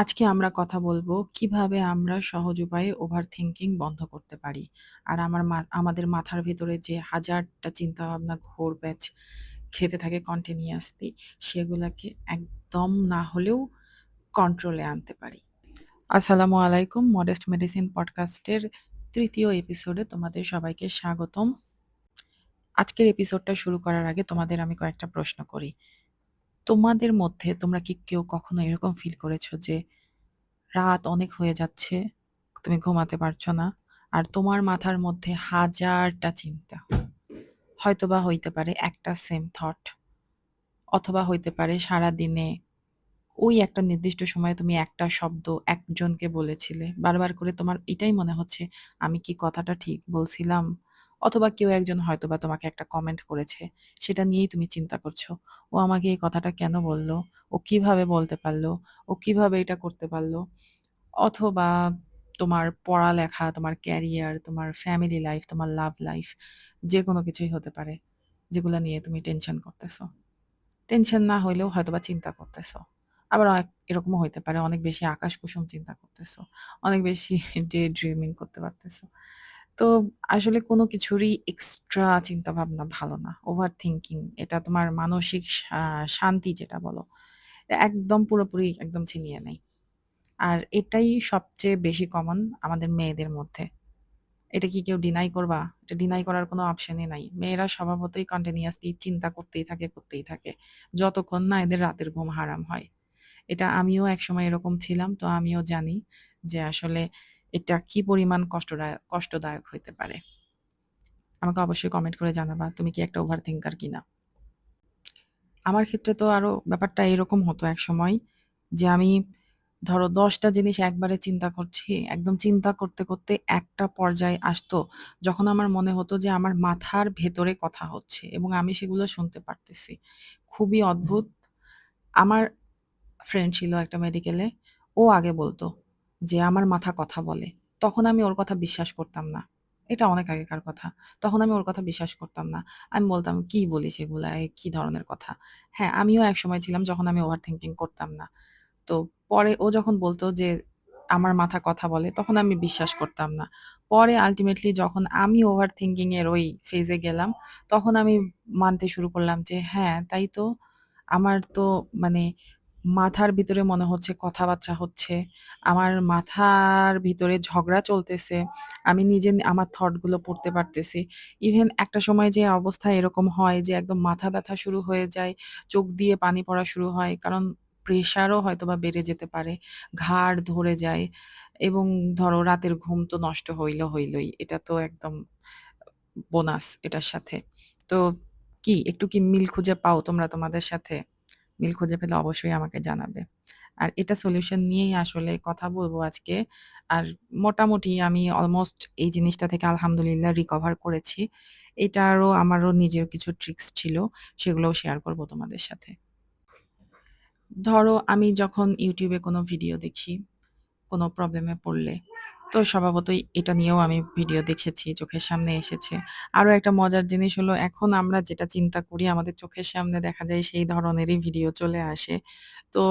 আজকে আমরা কথা বলব কীভাবে আমরা সহজ উপায়ে ওভারথিংকিং বন্ধ করতে পারি। আর আমার মা, আমাদের মাথার ভেতরে যে হাজারটা চিন্তাভাবনা ঘুরপ্যাচ খেতে থাকে কন্টিনিউয়াসলি সেগুলাকে একদম না হলেও কন্ট্রোলে আনতে পারি। আসসালামু আলাইকুম। মডেস্ট মেডিসিন পডকাস্টের ৩য় এপিসোডে তোমাদের সবাইকে স্বাগতম। আজকের এপিসোডটা শুরু করার আগে তোমাদের আমি কয়েকটা প্রশ্ন করি। তোমাদের মধ্যে তোমরা কি কেউ কখনো এরকম ফিল করেছ যে রাত অনেক হয়ে যাচ্ছে, তুমি ঘুমাতে পারছ না। আর তোমার মাথার মধ্যে হাজারটা চিন্তা। হয়তোবা হইতে পারে একটা সেম থট। অথবা হইতে পারে সারাদিনে ওই একটা নির্দিষ্ট সময়ে তুমি একটা শব্দ একজনকে বলেছিলে। বারবার করে তোমার এটাই মনে হচ্ছে, আমি কি কথাটা ঠিক বলছিলাম? অথবা কেউ একজন হয়তোবা তোমাকে একটা কমেন্ট করেছে। সেটা নিয়েই তুমি চিন্তা করছ। ও আমাকে এই কথাটা কেন বলল? ও কীভাবে বলতে পারল? ও কীভাবে এটা করতে পারল? অথবা তোমার পড়ালেখা, তোমার ক্যারিয়ার, তোমার ফ্যামিলি লাইফ, তোমার লাভ লাইফ যেকোনো কিছুই হতে পারে। যেগুলা নিয়ে তুমি টেনশন করতেছো। টেনশন না হইলেও হয়তোবা চিন্তা করতেছো। আবার অনেক এরকমও হইতে পারে অনেক বেশি আকাশকুসুম চিন্তা করতেছো। অনেক বেশি ডে ড্রিমিং করতে পারতেছো। তো আসলে কোনো কিছুরই এক্সট্রা চিন্তাভাবনা ভালো না। ওভার থিংকিং এটা তোমার মানসিক শান্তি যেটা বলো, একদম পুরোপুরি একদম ছিনিয়ে নেয়। আর এটাই সবচেয়ে বেশি কমন আমাদের মেয়েদের মধ্যে। এটা কি কেউ ডিনাই করবা? এটা ডিনাই করার কোনো অপশনই নাই। মেয়েরা স্বভাবতই কন্টিনিউয়াসলি চিন্তা করতেই থাকে, করতেই থাকে। যতক্ষণ না এদের রাতের ঘুম হারাম হয়। এটা আমিও একসময় এরকম ছিলাম। তো আমিও জানি যে আসলে এটা কি পরিমাণ কষ্টদায়ক কষ্টদায়ক হইতে পারে। আমাকে অবশ্যই কমেন্ট করে জানাবা তুমি কি একটা ওভার থিংকার কিনা? আমার ক্ষেত্রে তো আরও ব্যাপারটা এরকম হতো এক সময় যে আমি ধরো দশটা জিনিস একবারে চিন্তা করছি। একদম চিন্তা করতে, করতে একটা পর্যায়ে আসতো যখন আমার মনে হতো যে আমার মাথার ভেতরে কথা হচ্ছে এবং আমি সেগুলো শুনতে পারতেছি। খুবই অদ্ভুত। আমার ফ্রেন্ড ছিল একটা মেডিকেলে। ও আগে বলত যে আমার মাথা কথা বলে। তখন আমি ওর কথা বিশ্বাস করতাম না। এটা অনেক আগেকার কথা। তখন আমি ওর কথা বিশ্বাস করতাম না। আমি বলতাম, "কি বলিস এগুলা? কি ধরনের কথা?" হ্যাঁ, আমিও একসময় ছিলাম যখন আমি ওভার থিংকিং করতাম না। তো পরে ও যখন বলত যে আমার মাথা কথা বলে তখন আমি বিশ্বাস করতাম না। পরে আল্টিমেটলি যখন আমি ওভার এর ওই ফেজে গেলাম তখন আমি মানতে শুরু করলাম যে হ্যাঁ, তাই তো। আমার তো মানে মাথার ভিতরে মনে হচ্ছে কথাবার্তা হচ্ছে। আমার মাথার ভিতরে ঝগড়া চলতেছে। আমি নিজে আমার থটগুলো পড়তে পারতেছি। ইভেন একটা সময় যে অবস্থা এরকম হয় যে একদম মাথা ব্যথা শুরু হয়ে যায়, চোখ দিয়ে পানি পড়া শুরু হয়। কারণ প্রেশারও হয়তোবা বেড়ে যেতে পারে। ঘাড় ধরে যায় এবং ধরো রাতের ঘুম তো নষ্ট হইল হইলই। এটা তো একদম বোনাস এটার সাথে। তো কি একটু কি মিল খুঁজে পাও তোমরা তোমাদের সাথে? মিল খুঁজে পেলে অবশ্যই আমাকে জানাবে। আর এটা সলিউশন নিয়েই আসলে কথা বলব আজকে। আর মোটামুটি আমি অলমোস্ট এই জিনিসটা থেকে আলহামদুলিল্লাহ রিকভার করেছি। এটারও আমারও নিজের কিছু ট্রিক্স ছিল। সেগুলোও শেয়ার করব তোমাদের সাথে। ধরো আমি যখন এ কোনো ভিডিও দেখি, কোনো প্রবলেমে পড়লে, তো স্বভাবতই এটা নিয়েও আমি ভিডিও দেখেছি, চোখের সামনে এসেছে। আরও একটা মজার জিনিস হলো এখন আমরা যেটা চিন্তা করি আমাদের চোখের সামনে দেখা যায় সেই ধরনেরই ভিডিও চলে আসে। তো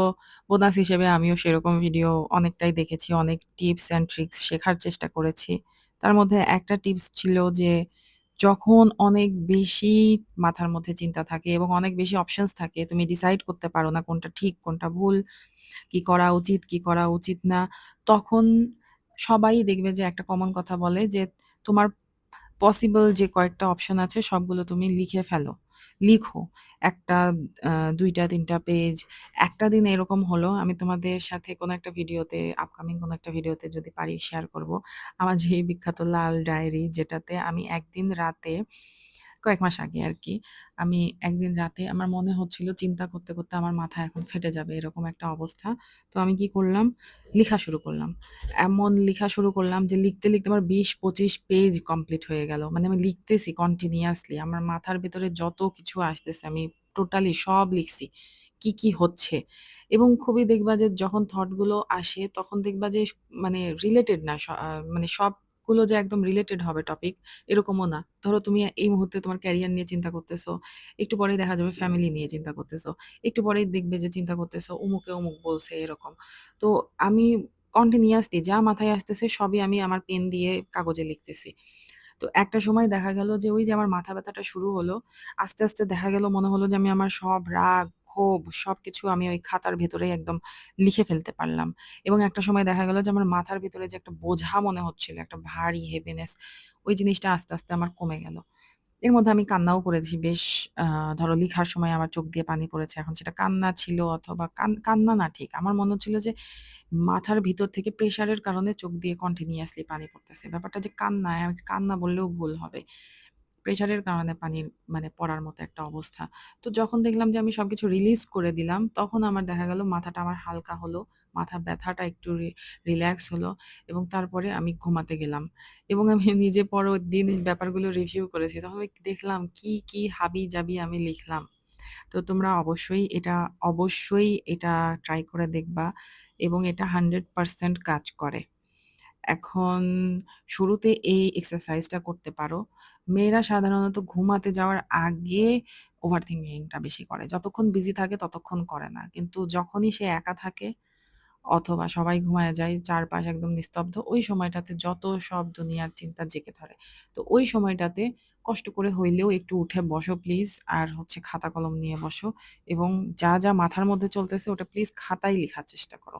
বোনাস হিসেবে আমিও সেরকম ভিডিও অনেকটাই দেখেছি। অনেক টিপস অ্যান্ড ট্রিকস শেখার চেষ্টা করেছি। তার মধ্যে একটা টিপস ছিল যে যখন অনেক বেশি মাথার মধ্যে চিন্তা থাকে এবং অনেক বেশি অপশনস থাকে, তুমি ডিসাইড করতে পারো না কোনটা ঠিক, কোনটা ভুল, কি করা উচিত, কি করা উচিত না। তখন সবাই দেখবে যে একটা কমন কথা বলে যে, "তোমার পসিবল যে কয়েকটা অপশন আছে সবগুলো তুমি লিখে ফেলো। লিখো। একটা আ ২ টা ৩ টা পেজ।" একটা দিন এরকম হলো আমি তোমাদের সাথে কোনো একটা ভিডিওতে আপকামিং কোনো একটা ভিডিওতে যদি পারি শেয়ার করব। আমার যে বিখ্যাত লাল ডায়েরি যেটাতে আমি একদিন রাতে কয়েক মাস আগে আরকি। আমি একদিন রাতে আমার মনে হচ্ছিল চিন্তা করতে, করতে আমার মাথা এখন ফেটে যাবে এরকম একটা অবস্থা। তো আমি কি করলাম? লিখা শুরু করলাম। এমন লিখা শুরু করলাম যে লিখতে, লিখতে আমার ২০-২৫ পেজ কমপ্লিট হয়ে গেল। মানে আমি লিখতেছি কন্টিনিউয়াসলি। আমার মাথার ভেতরে যত কিছু আসতেছে আমি টোটালি সব লিখছি। কি, কি হচ্ছে এবং খুবই দেখবা যে যখন থটগুলো আসে তখন দেখবা যে মানে রিলেটেড না মানে সব সবগুলো যে একদম রিলেটেড হবে টপিক এরকমও না। ধরো তুমি এই মুহূর্তে তোমার ক্যারিয়ার নিয়ে চিন্তা করতেছো। একটু পরেই দেখা যাবে ফ্যামিলি নিয়ে চিন্তা করতেছো। একটু পরেই দেখবে যে চিন্তা করতেছো অমুকে অমুক বলছে এরকম। তো আমি কন্টিনিউয়াসলি যা মাথায় আসতেছে সবই আমি আমার পেন দিয়ে কাগজে লিখতেছি। তো একটা সময় দেখা গেল যে ওই যে আমার মাথা ব্যথাটা শুরু হলো। আস্তে, আস্তে দেখা গেল মনে হলো যে আমি আমার সব রাগ, ক্ষোভ সবকিছু আমি ওই খাতার ভেতরে একদম লিখে ফেলতে পারলাম। এবং একটা সময় দেখা গেল যে আমার মাথার ভেতরে যে একটা বোঝা মনে হচ্ছিল, একটা ভারী হেভিনেস ওই জিনিসটা আস্তে, আস্তে আমার কমে গেল। এর মধ্যে আমি কান্নাও করেছি বেশ আ ধরো লিখার সময় আমার চোখ দিয়ে পানি পড়েছে। এখন সেটা কান্না ছিল অথবা কান কান্না না ঠিক। আমার মনে হচ্ছিল যে মাথার ভিতর থেকে প্রেশারের কারণে চোখ দিয়ে কন্টিনিউয়াসলি পানি পড়তেছে। ব্যাপারটা যে কান্না, আমি কান্না বললেও ভুল হবে। প্রেশারের কারণে পানির মানে পড়ার মতো একটা অবস্থা। তো যখন দেখলাম যে আমি সবকিছু রিলিজ করে দিলাম, তখন আমার দেখা গেল মাথাটা আমার হালকা হলো। মাথা ব্যথাটা একটু রিল্যাক্স হলো এবং তারপরে আমি ঘুমাতে গেলাম। এবং আমি নিজে পরদিন ব্যাপারগুলো রিভিউ করেছি। তখন দেখলাম কি, কি হাবি-জাবি আমি লিখলাম। তো তোমরা অবশ্যই এটা অবশ্যই এটা ট্রাই করে দেখবা এবং এটা 100% কাজ করে। এখন শুরুতে এই এক্সারসাইজটা করতে পারো। মেয়েরা সাধারণত ঘুমাতে যাওয়ার আগে ওভার থিংকিংটা বেশি করে। যতক্ষণ বিজি থাকে ততক্ষণ করে না। কিন্তু যখনই সে একা থাকে অথবা সবাই ঘুমায় যায়, চারপাশ একদম নিস্তব্ধ, ওই সময়টাতে যত সব দুনিয়ার চিন্তা জেগে ধরে। তো ওই সময়টাতে কষ্ট করে হইলেও একটু উঠে বসো প্লিজ। আর হচ্ছে খাতা কলম নিয়ে বসো এবং যা, যা মাথার মধ্যে চলতেছে ওটা প্লিজ খাতায় লেখার চেষ্টা করো।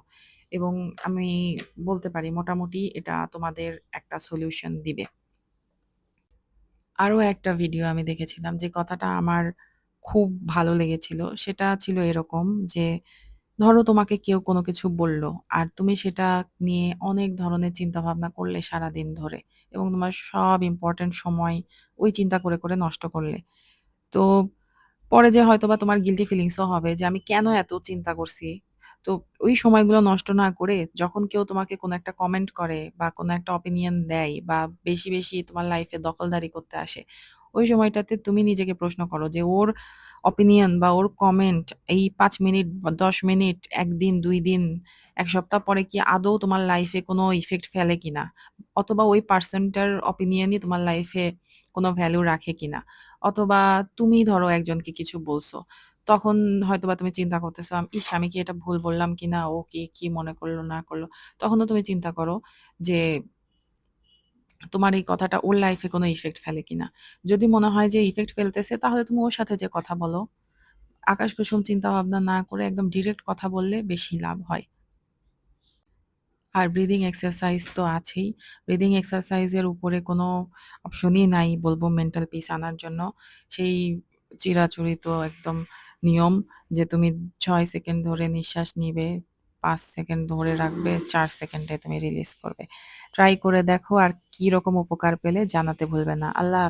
এবং আমি বলতে পারি মোটামুটি এটা তোমাদের একটা সলিউশন দিবে। আরও একটা ভিডিও আমি দেখেছিলাম যে কথাটা আমার খুব ভালো লেগেছিল। সেটা ছিল এরকম যে, ধরো তোমাকে কেউ কোনো কিছু বলল আর তুমি সেটা নিয়ে অনেক ধরনের চিন্তাভাবনা করলে সারাদিন ধরে এবং তোমার সব ইম্পোর্টেন্ট সময় ওই চিন্তা করে, করে নষ্ট করলে। তো পরে যেয়ে হয়তোবা তোমার গিল্টি ফিলিংসও হবে যে আমি কেন এত চিন্তা করছি। তো ওই সময়গুলো নষ্ট না করে যখন কেউ তোমাকে কোনো একটা কমেন্ট করে বা কোনো একটা অপিনিয়ন দেয় বা বেশি, বেশি তোমার লাইফে দখলদারি করতে আসে, ওই সময়টাতে তুমি নিজেকে প্রশ্ন করো যে ওর অপিনিয়ন বা ওর কমেন্ট এই পাঁচ মিনিট বা ১০ মিনিট, একদিন দুই দিন, এক সপ্তাহ পরে কি আদৌ তোমার লাইফে কোনো ইফেক্ট ফেলে কিনা? অথবা ওই পারসনটার অপিনিয়নই তোমার লাইফে কোনো ভ্যালু রাখে কিনা? অথবা তুমি ধরো একজনকে কিছু বলছো। তখন হয়তোবা তুমি চিন্তা করতেছো, ইস! আমি কি এটা ভুল বললাম কিনা? ও কি, কি মনে করল না করল? তখনও তুমি চিন্তা করো যে তোমার এই কথাটা ওর লাইফে কোনো ইফেক্ট ফেলে কিনা? যদি মনে হয় যে ইফেক্ট ফেলতেছে তাহলে তুমি ওর সাথে যে কথা বলো। আকাশ-কুসুম চিন্তা-ভাবনা না করে একদম ডিরেক্ট কথা বললে বেশি লাভ হয়। আর ব্রিদিং এক্সারসাইজ তো আছেই। ব্রিদিং এক্সারসাইজের উপরে কোনো অপশনই নাই বলব মেন্টাল পিস আনার জন্য। সেই চিরাচরিত একদম নিয়ম যে তুমি ছয় সেকেন্ড ধরে নিঃশ্বাস নিবে, ৫ সেকেন্ড ধরে রাখবে, চার সেকেন্ডে তুমি রিলিজ করবে। ট্রাই করে দেখো আর কি রকম উপকার পেলে জানাতে ভুলবে না। আল্লাহ